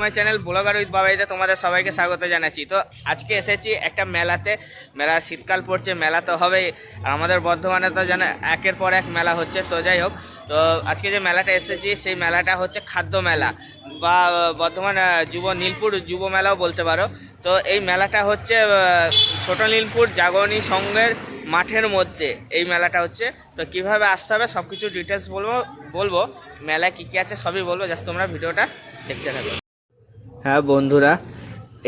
My channel, blogger with বাবাইতে তোমাদের সবাইকে স্বাগত জানাচ্ছি। তো আজকে এসেছি একটা মেলাতে, মেলা শীতকাল পড়ছে, মেলা তো হবেই। আর আমাদের বর্ধমানে তো জানে একের পর এক মেলা হচ্ছে, তো যাই হোক। তো আজকে যে মেলাটা এসেছি, সেই মেলাটা হচ্ছে খাদ্য মেলা। বা বর্ধমান যুব নীলপুর যুব মেলাও বলতে পারো। তো এই মেলাটা হচ্ছে ছোট নীলপুর জাগরণী সংঘের মাঠের মধ্যে। এই মেলাটা হচ্ছে। তো কীভাবে আসতে হবে সব কিছু ডিটেলস বলব বলব। মেলায় কী কী আছে সবই বলব, জাস্ট তোমরা ভিডিওটা দেখতে থাকো। হ্যাঁ বন্ধুরা,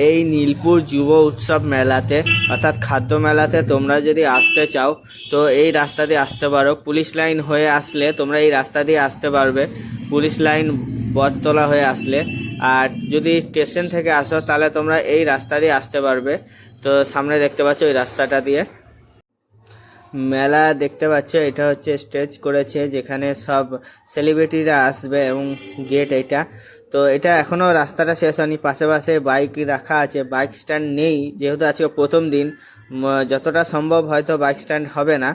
এই নীলপুর যুব উৎসব মেলাতে, অর্থাৎ খাদ্য মেলাতে তোমরা যদি আসতে চাও, তো এই রাস্তা দিয়ে আসতে পারো। পুলিশ লাইন হয়ে আসলে তোমরা এই রাস্তা দিয়ে আসতে পারবে। পুলিশ লাইন বটতলা হয়ে আসলে। আর যদি স্টেশন থেকে আসো, তাহলে তোমরা এই রাস্তা দিয়ে আসতে পারবে। তো সামনে দেখতে পাচ্ছ ওই রাস্তাটা দিয়ে। মেলা দেখতে পাচ্ছ, এটা হচ্ছে স্টেজ করেছে, যেখানে সব সেলিব্রিটিরা আসবে এবং গেট এটা। তো এটা এখনও রাস্তাটা শেষ হয়নি। পাশে পাশে বাইক রাখা আছে। বাইক স্ট্যান্ড নেই। যেহেতু আজকে প্রথম দিন যতটা সম্ভব হয়তো বাইক স্ট্যান্ড হবে না।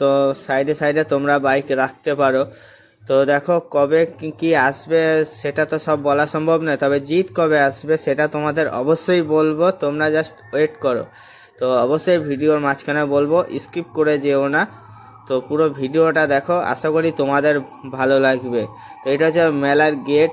তো সাইডে সাইডে তোমরা বাইক রাখতে পারো। তো দেখো কবে কি কি আসবে সেটা তো সব বলা সম্ভব নয়। তবে জিত কবে আসবে সেটা তোমাদের অবশ্যই বলব। তোমরা জাস্ট ওয়েট করো। তো অবশ্যই ভিডিওর মাঝখানে বলব স্কিপ করে যেও না। তো পুরো ভিডিওটা দেখো। আশা করি তোমাদের ভালো লাগবে। তো এটা হচ্ছে মেলার gate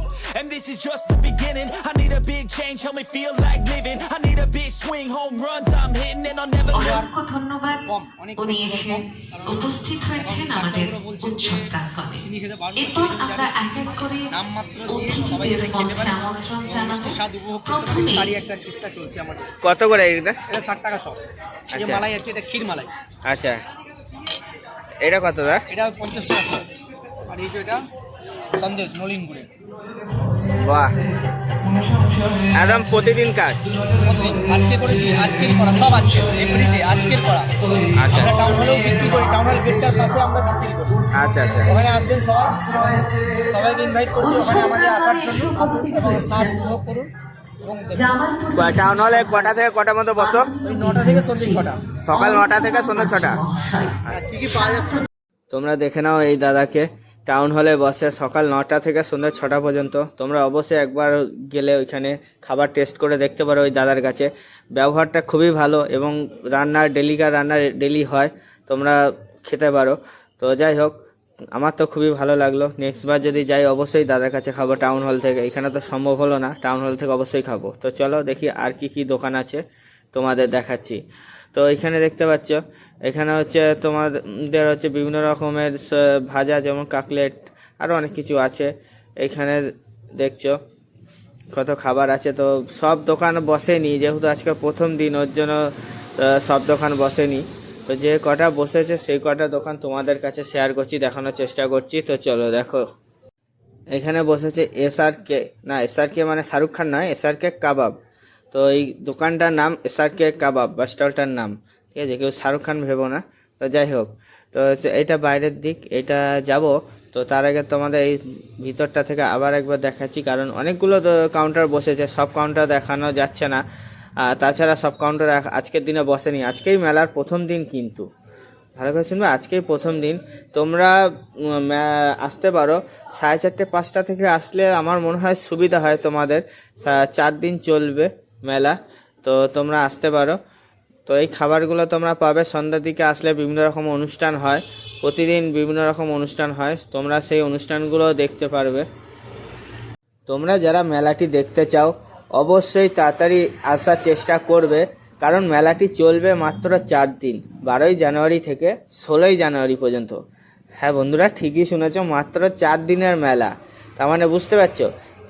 and this is just the beginning. I need a big change, help me feel like living. I need a big swing, home runs I'm hitting, and I'll never অসংখ্য ধন্যবাদ। উনি এসে উপস্থিত হয়েছেন আমাদের উৎসব প্রাঙ্গণে এরপর আমরা এক এক করে অতিথিদের মঞ্চে আমন্ত্রণ জানাব। প্রথমে একটা চেষ্টা চলছে আমাদের কত করে এটা এটা ষাট টাকা সব এই আচ্ছা। মালাই আছে এটা ক্ষীর মালাই। আচ্ছা। এটা কত দা? এটা পঞ্চাশ টাকা আর এই যে এটা সন্দেশ নলিন গুড়ের বাহ। একদম প্রতিদিন কাজ? আজকে করেছি আজকেরই করা সব আজকে এভরিডে আজকের করা। আচ্ছা। টাউন হলেও বিক্রি করি টাউন হল গেটটার পাশে আমরা বিক্রি করি। আচ্ছা আচ্ছা। ওখানে আসবেন সবাই সবাইকে ইনভাইট করছি ওখানে আমাদের আসার জন্য। উপভোগ করুন টাউন হলে কটা থেকে কটা মতো বসো? নটা থেকে সন্ধ্যে ছটা। সকাল নটা থেকে সন্ধ্যা ছটা। কি কি পাওয়া যাচ্ছে? তোমরা দেখে নাও এই দাদাকে। টাউন হলে বসে সকাল নটা থেকে সন্ধ্যা ছটা পর্যন্ত। তোমরা অবশ্যই একবার গেলে ওইখানে খাবার টেস্ট করে দেখতে পারো ওই দাদার কাছে। ব্যবহারটা খুবই ভালো এবং রান্নার ডেলিকার রান্না ডেলি হয়, তোমরা খেতে পারো। তো যাই হোক, আমার তো খুবই ভালো লাগল। নেক্সট বার যদি যাই, অবশ্যই দাদার কাছে খাব টাউন হল থেকে। এখানে তো সম্ভব হলো না টাউন হল থেকে অবশ্যই খাব। তো চলো দেখি আর কি কি দোকান আছে। তোমাদের দেখাচ্ছি। তো এখানে দেখতে পাচ্ছ, এখানে হচ্ছে তোমাদের হচ্ছে বিভিন্ন রকমের ভাজা যেমন কাকলেট আরও অনেক কিছু আছে। এখানে দেখছ, কত খাবার আছে। তো সব দোকান বসেনি, যেহেতু আজকে প্রথম দিন, ওর জন্য সব দোকান বসেনি। তো যে কটা বসেছে, সেই কটা দোকান তোমাদের কাছে শেয়ার করছি, দেখানোর চেষ্টা করছি। তো চলো দেখো। এখানে বসেছে এস আর কে না এস আর কে মানে শাহরুখ খান নয় এস আর কে কাবাব। তো এই দোকানটার নাম এস আর কে কাবাব বা স্টলটার নাম। ঠিক আছে, কেউ শাহরুখ খান ভেবো না। তো যাই হোক, তো এটা বাইরের দিক, এটা যাব। তো তার আগে তোমাদের এই ভিতরটা থেকে আবার একবার দেখাচ্ছি, কারণ অনেকগুলো তো কাউন্টার বসেছে, সব কাউন্টার দেখানো যাচ্ছে না। তাছাড়া সব কাউন্টার আজকের দিনে বসেনি, আজকেই মেলার প্রথম দিন কিন্তু। ভালো করে শুনবে, আজকেই প্রথম দিন। তোমরা আসতে পারো। সাড়ে চারটে, পাঁচটা থেকে আসলে আমার মনে হয় সুবিধা হয় তোমাদের। চার দিন চলবে। মেলা। তো তোমরা আসতে পারো। তো এই খাবারগুলো তোমরা পাবে। সন্ধ্যার দিকে আসলে বিভিন্ন রকম অনুষ্ঠান হয়। প্রতিদিন বিভিন্ন রকম অনুষ্ঠান হয়। তোমরা সেই অনুষ্ঠানগুলো দেখতে পারবে। তোমরা যারা মেলাটি দেখতে চাও, অবশ্যই তাড়াতাড়ি আসার চেষ্টা করবে। কারণ মেলাটি চলবে মাত্র চার দিন, বারোই জানুয়ারি থেকে ষোলোই জানুয়ারি পর্যন্ত। হ্যাঁ বন্ধুরা, ঠিকই শুনেছ, মাত্র চার দিনের মেলা। তার মানে বুঝতে পারছ?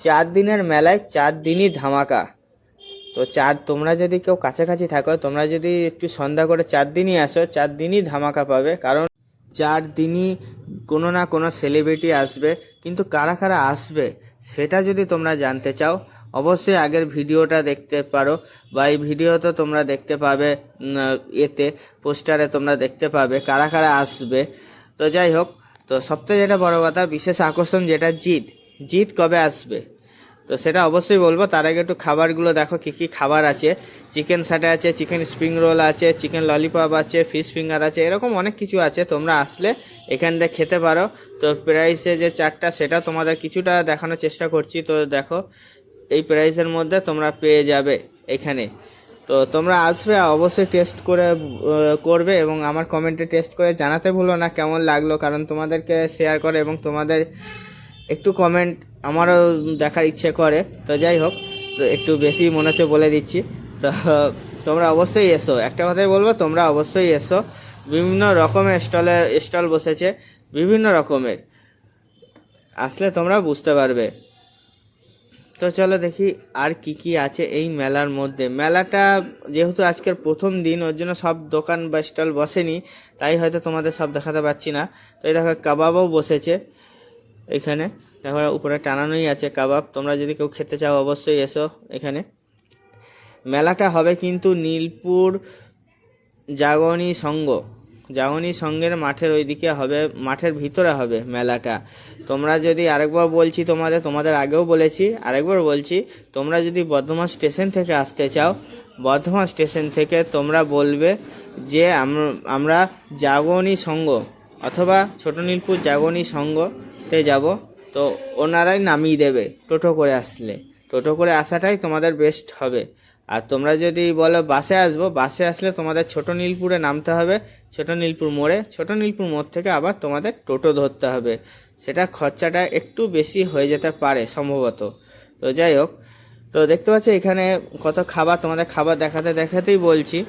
চার দিনের মেলায় চার দিনই ধামাকা। তো চার, তোমরা যদি কেউ কাছাকাছি থাকো, তোমরা যদি একটু সন্ধ্যা করে চার দিনই আসো, চার দিনই ধামাকা পাবে। কারণ চার দিনই কোনো না কোনো সেলিব্রিটি আসবে। কিন্তু কারা কারা আসবে, সেটা যদি তোমরা জানতে চাও, অবশ্যই আগের ভিডিওটা দেখতে পারো। বা এই ভিডিও তো তোমরা দেখতে পাবে এতে, পোস্টারে তোমরা দেখতে পাবে কারা কারা আসবে। তো যাই হোক, তো সবথেকে যেটা বড় কথা, বিশেষ আকর্ষণ যেটা জিত জিত কবে আসবে? তো সেটা অবশ্যই বলব। তার আগে একটু খাবারগুলো দেখো, কী কী খাবার আছে। চিকেন স্যাটে আছে চিকেন স্প্রিং রোল আছে চিকেন ললিপপ আছে ফিশ ফিঙ্গার আছে, এরকম অনেক কিছু আছে। তোমরা আসলে এখান থেকে খেতে পারো। তো প্রাইসে যে চারটা, সেটা তোমাদের কিছুটা দেখানোর চেষ্টা করছি। তো দেখো, এই প্রাইসের মধ্যে তোমরা পেয়ে যাবে এখানে। তো তোমরা আসবে, অবশ্যই টেস্ট করে করবে এবং আমার কমেন্টে টেস্ট করে জানাতে ভুলো না কেমন লাগল, কারণ তোমাদেরকে শেয়ার করে এবং তোমাদের একটু কমেন্ট আমারও দেখার ইচ্ছে করে। তো যাই হোক, তো একটু বেশি মনে হচ্ছে বলে দিচ্ছি। তো তোমরা অবশ্যই এসো। একটা কথাই বলব, তোমরা অবশ্যই এসো। বিভিন্ন রকমের স্টলের স্টল বসেছে, বিভিন্ন রকমের। আসলে তোমরা বুঝতে পারবে। তো চলো দেখি আর কি কি আছে এই মেলার মধ্যে। মেলাটা যেহেতু আজকের প্রথম দিন, ওর জন্য সব দোকান বা স্টল বসেনি, তাই হয়তো তোমাদের সব দেখাতে পারছি না। তো এই দেখো, কাবাবও বসেছে। এখানে। দেখো উপরে টানানোই আছে কাবাব। তোমরা যদি কেউ খেতে চাও, অবশ্যই এসো এখানে। মেলাটা হবে কিন্তু নীলপুর জাগনি সংঘ জাগনি সংঘের মাঠের ওইদিকে হবে, মাঠের ভিতরে হবে মেলাটা। তোমরা যদি আরেকবার বলছি তোমাদের তোমাদের আগেও বলেছি, আরেকবার বলছি, তোমরা যদি বর্ধমান স্টেশন থেকে আসতে চাও, বর্ধমান স্টেশন থেকে তোমরা বলবে যে আম- আমরা জাগনি সংঘ অথবা ছোট নীলপুর জাগরণী সংঘতে যাব। তো ওনারাই নামিয়ে দেবে, টোটো করে আসলে। টোটো করে আসাটাই তোমাদের বেস্ট হবে। আর তোমরা যদি বলো বাসে আসব, বাসে আসলে তোমাদের ছোট নীলপুরে নামতে হবে, ছোট নীলপুর মোড়ে। ছোট নীলপুর মোড় থেকে আবার তোমাদের টোটো ধরতে হবে। সেটা খরচাটা একটু বেশি হয়ে যেতে পারে সম্ভবত। তো যাই হোক, তো দেখতে পাচ্ছ এখানে কত খাবার, তোমাদের খাবার দেখাতে দেখাতেই বলছি।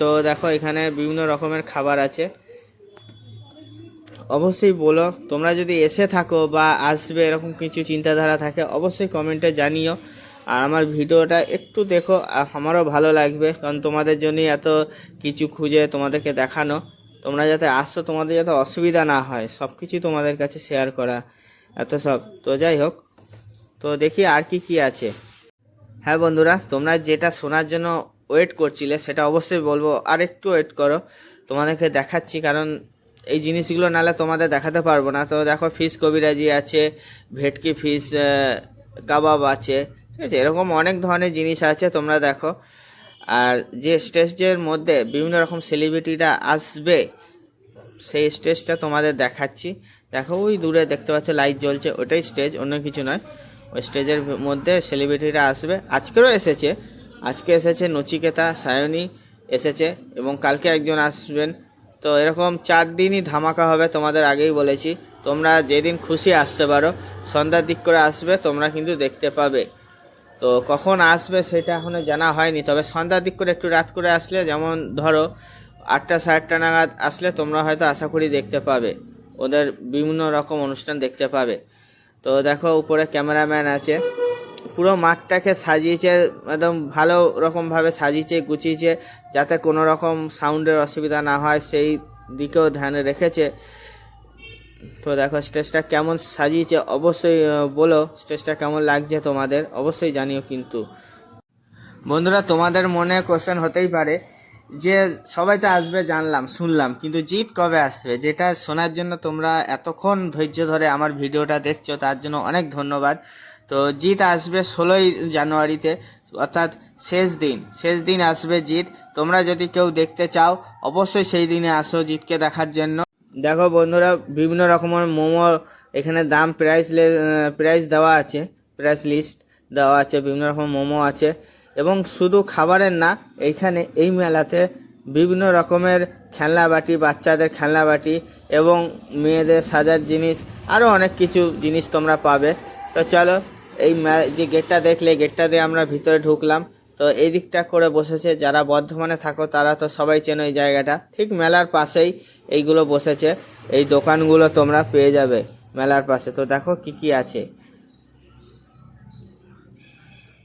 তো দেখো এখানে বিভিন্ন রকমের খাবার আছে। অবশ্যই বলো। তোমরা যদি এসে থাকো বা আসবে এরকম কিছু চিন্তাধারা থাকে, অবশ্যই কমেন্টে জানিও। আর আমার ভিডিওটা একটু দেখো আমারও ভালো লাগবে, কারণ তোমাদের জন্যই এত কিছু খুঁজে তোমাদেরকে দেখানো। তোমরা যাতে আসো, তোমাদের যাতে অসুবিধা না হয় সব কিছুই তোমাদের কাছে শেয়ার করা, এত সব। তো যাই হোক, তো দেখি আর কি কি আছে। হ্যাঁ বন্ধুরা, তোমরা যেটা শোনার জন্য ওয়েট করছিলে, সেটা অবশ্যই বলব। আর একটু ওয়েট করো, তোমাদেরকে দেখাচ্ছি, কারণ এই জিনিসগুলো নালে তোমাদের দেখাতে পারব না। তো দেখো, ফিশ কবিরাজি আছে, ভেটকি ফিশ কাবাব আছে, ঠিক আছে? এরকম অনেক ধরনের জিনিস আছে, তোমরা দেখো। আর যে স্টেজের মধ্যে বিভিন্ন রকম সেলিব্রিটিরা আসবে, সেই স্টেজটা তোমাদের দেখাচ্ছি। দেখো, ওই দূরে দেখতে পাচ্ছ, লাইট জ্বলছে, ওটাই স্টেজ, অন্য কিছু নয়। ওই স্টেজের মধ্যে সেলিব্রিটিরা আসবে। আজকেরও এসেছে। আজকে এসেছে নচিকেতা, সায়নী এসেছে এবং কালকে একজন আসবেন। তো এরকম চার দিনই ধামাকা হবে তোমাদের আগেই বলেছি। তোমরা যেদিন খুশি আসতে পারো, সন্ধ্যার দিক করে আসবে, তোমরা কিন্তু দেখতে পাবে। তো কখন আসবে সেটা এখনও জানা হয়নি, তবে সন্ধ্যার দিক করে একটু রাত করে আসলে, যেমন ধরো আটটা সাড়ে আটটা নাগাদ আসলে তোমরা হয়তো আশা করি দেখতে পাবে। ওদের বিভিন্ন রকম অনুষ্ঠান দেখতে পাবে। তো দেখো উপরে ক্যামেরাম্যান আছে। পুরো মাঠটাকে সাজিয়েছে, একদম ভালো রকমভাবে সাজিয়েছে, গুছিয়েছে, যাতে কোনো রকম সাউন্ডের অসুবিধা না হয়, সেই দিকেও ধ্যানে রেখেছে। তো দেখো, স্টেজটা কেমন সাজিয়েছে, অবশ্যই বলো, স্টেজটা কেমন লাগছে তোমাদের? অবশ্যই জানিও কিন্তু। বন্ধুরা, তোমাদের মনে কোশ্চেন হতেই পারে, যে সবাই তো আসবে, জানলাম, শুনলাম, কিন্তু জিত কবে আসবে? যেটা শোনার জন্য তোমরা এতক্ষণ ধৈর্য ধরে আমার ভিডিওটা দেখছ, তার জন্য অনেক ধন্যবাদ। তো জিত আসবে ষোলোই জানুয়ারিতে, অর্থাৎ শেষ দিন শেষ দিন আসবে জিত। তোমরা যদি কেউ দেখতে চাও, অবশ্যই সেই দিনে আসো জিতকে দেখার জন্য। দেখো বন্ধুরা, বিভিন্ন রকমের মোমো, এখানে দাম প্রাইস প্রাইস দেওয়া আছে প্রাইস লিস্ট দেওয়া আছে, বিভিন্ন রকম মোমো আছে। এবং শুধু খাবারের না এইখানে এই মেলাতে বিভিন্ন রকমের খেলনা বাটি, বাচ্চাদের খেলনা বাটি এবং মেয়েদের সাজার জিনিস আরও অনেক কিছু জিনিস তোমরা পাবে। তো চলো এই যে গেটটা দেখলে, গেটটা দিয়ে আমরা ভিতরে ঢুকলাম। তো এই দিকটা করে বসেছে, যারা বর্ধমানে থাকো তারা তো সবাই চেনো এই জায়গাটা। ঠিক মেলার পাশেই এইগুলো বসেছে। এই দোকানগুলো তোমরা পেয়ে যাবে মেলার পাশে। তো দেখো কি কি আছে।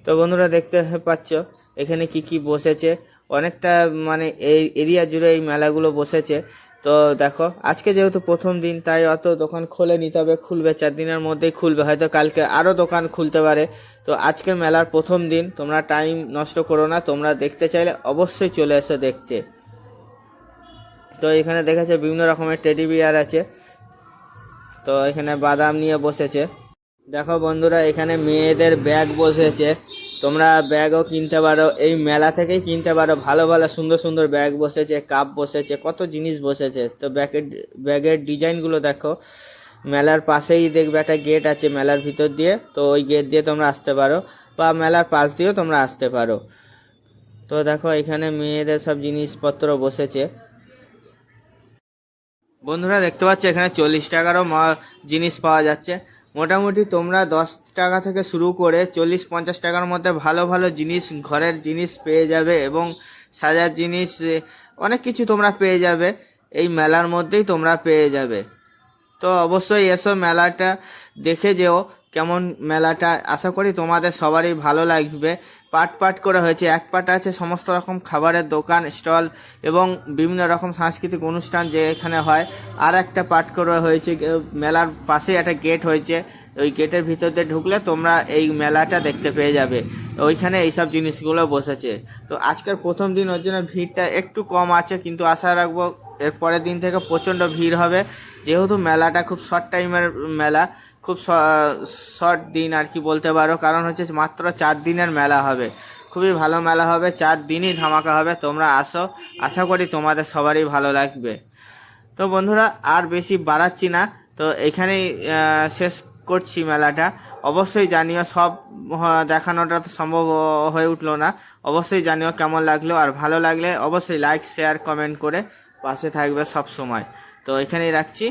তো বন্ধুরা দেখতে পাচ্ছ, এখানে কি কি বসেছে। অনেকটা মানে এই এরিয়া জুড়ে এই মেলাগুলো বসেছে। তো দেখো, আজকে যেহেতু প্রথম দিন, তাই অত দোকান খুলে নিতে হবে, খুলবে চার দিনের মধ্যেই খুলবে, হয়তো কালকে আরও দোকান খুলতে পারে। তো আজকের মেলার প্রথম দিন, তোমরা টাইম নষ্ট করো না, তোমরা দেখতে চাইলে অবশ্যই চলে এসো দেখতে। তো এখানে দেখেছে বিভিন্ন রকমের টেডি বিয়ার আছে। তো এখানে বাদাম নিয়ে বসেছে। দেখো বন্ধুরা, এখানে মেয়েদের ব্যাগ বসেছে। তোমরা ব্যাগও কিনতে পারো, এই মেলা থেকেই কিনতে পারো। ভালো ভালো, সুন্দর সুন্দর ব্যাগ বসেছে কাপ বসেছে, কত জিনিস বসেছে। তো ব্যাগের ব্যাগের ডিজাইনগুলো দেখো। মেলার পাশেই দেখবে একটা গেট আছে মেলার ভিতর দিয়ে। তো ওই গেট দিয়ে তোমরা আসতে পারো, বা মেলার পাশ দিয়েও তোমরা আসতে পারো। তো দেখো, এখানে মেয়েদের সব জিনিসপত্র বসেছে। বন্ধুরা, দেখতে পাচ্ছ, এখানে চল্লিশ টাকারও জিনিস পাওয়া যাচ্ছে। মোটামুটি তোমরা দশ টাকা থেকে শুরু করে চল্লিশ, পঞ্চাশ টাকার মধ্যে ভালো ভালো জিনিস, ঘরের জিনিস পেয়ে যাবে এবং সাজার জিনিস অনেক কিছু তোমরা পেয়ে যাবে। এই মেলার মধ্যেই তোমরা পেয়ে যাবে। তো অবশ্যই এসো মেলাটা দেখে যেও কেমন মেলাটা। আশা করি তোমাদের সবারই ভালো লাগবে। পাট পাট করে হয়েছে। এক পাট আছে সমস্ত রকম খাবারের দোকান, স্টল এবং বিভিন্ন রকম সাংস্কৃতিক অনুষ্ঠান যে এখানে হয়। আর একটা পাট করা হয়েছে মেলার পাশে একটা গেট হয়েছে। ওই গেটের ভিতর ঢুকলে তোমরা এই মেলাটা দেখতে পেয়ে যাবে। ওইখানে এইসব জিনিসগুলো বসেছে। তো আজকের প্রথম দিন, ওর জন্য ভিড়টা একটু কম আছে, কিন্তু আশা রাখব এর পরের দিন থেকে প্রচণ্ড ভিড় হবে। যেহেতু মেলাটা খুব শর্ট টাইমের মেলা খুব শর্ট দিন আর কি বলতে পারো। কারণ হচ্ছে মাত্র চার দিনের মেলা হবে। খুবই ভালো মেলা হবে। চার দিনই ধামাকা হবে। তোমরা আসো। আশা করি তোমাদের সবারই ভালো লাগবে। তো বন্ধুরা, আর বেশি বাড়াচ্ছি না। তো এখানেই শেষ করছি মেলাটা। অবশ্যই জানিও সব দেখানোটা তো সম্ভব হয়ে উঠল না। অবশ্যই জানিও কেমন লাগল। আর ভালো লাগলে অবশ্যই লাইক শেয়ার কমেন্ট করে পাশে থাকবে সব সময়। তো এখানেই রাখছি।